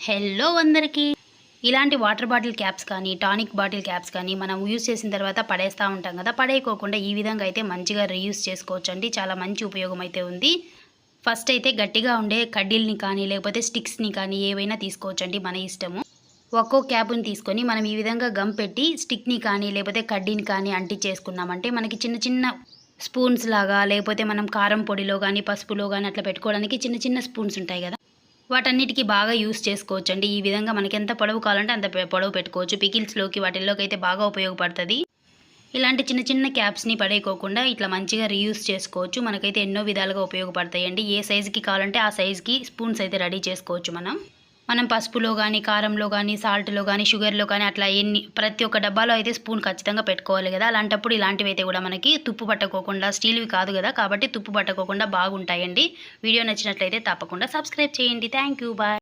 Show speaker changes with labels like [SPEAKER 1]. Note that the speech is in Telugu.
[SPEAKER 1] హెల్లో అందరికీ. ఇలాంటి వాటర్ బాటిల్ క్యాప్స్ కానీ టానిక్ బాటిల్ క్యాప్స్ కానీ మనం యూస్ చేసిన తర్వాత పడేస్తూ ఉంటాం కదా. పడేయకోకుండా ఈ విధంగా అయితే మంచిగా రీయూస్ చేసుకోవచ్చు అండి చాలా మంచి ఉపయోగం అయితే ఉంది. ఫస్ట్ అయితే గట్టిగా ఉండే కడ్డీల్ని కానీ లేకపోతే స్టిక్స్ని కానీ ఏవైనా తీసుకోవచ్చండి మన ఇష్టము. ఒక్కో క్యాప్ని తీసుకొని మనం ఈ విధంగా గమ్ పెట్టి స్టిక్ని కానీ లేకపోతే కడ్డీని కానీ అంటించేసుకున్నామంటే మనకి చిన్న చిన్న స్పూన్స్ లాగా లేకపోతే మనం కారం పొడిలో కానీ పసుపులో కానీ అట్లా పెట్టుకోవడానికి చిన్న చిన్న స్పూన్స్ ఉంటాయి కదా. వాటన్నిటికీ బాగా యూస్ చేసుకోవచ్చు అండి ఈ విధంగా మనకి ఎంత పొడవు కావాలంటే అంత పొడవు పెట్టుకోవచ్చు. పికిల్స్లోకి వాటిల్లోకి అయితే బాగా ఉపయోగపడుతుంది. ఇలాంటి చిన్న చిన్న క్యాప్స్ని పడేయకోకుండా ఇట్లా మంచిగా రీయూస్ చేసుకోవచ్చు. మనకైతే ఎన్నో విధాలుగా ఉపయోగపడతాయండి. ఏ సైజుకి కావాలంటే ఆ సైజుకి స్పూన్స్ అయితే రెడీ చేసుకోవచ్చు మనం. మనం పసుపులో కానీ కారంలో కానీ సాల్ట్లో కానీ షుగర్లో కానీ అట్లా ఎన్ని ప్రతి ఒక్క డబ్బాలో అయితే స్పూన్ ఖచ్చితంగా పెట్టుకోవాలి కదా. అలాంటప్పుడు ఇలాంటివి అయితే కూడా మనకి తుప్పు పట్టకోకుండా స్టీల్వి కాదు కదా. కాబట్టి తుప్పు పట్టకోకుండా బాగుంటాయండి. వీడియో నచ్చినట్లయితే తప్పకుండా సబ్స్క్రైబ్ చేయండి. Thank you. బాయ్.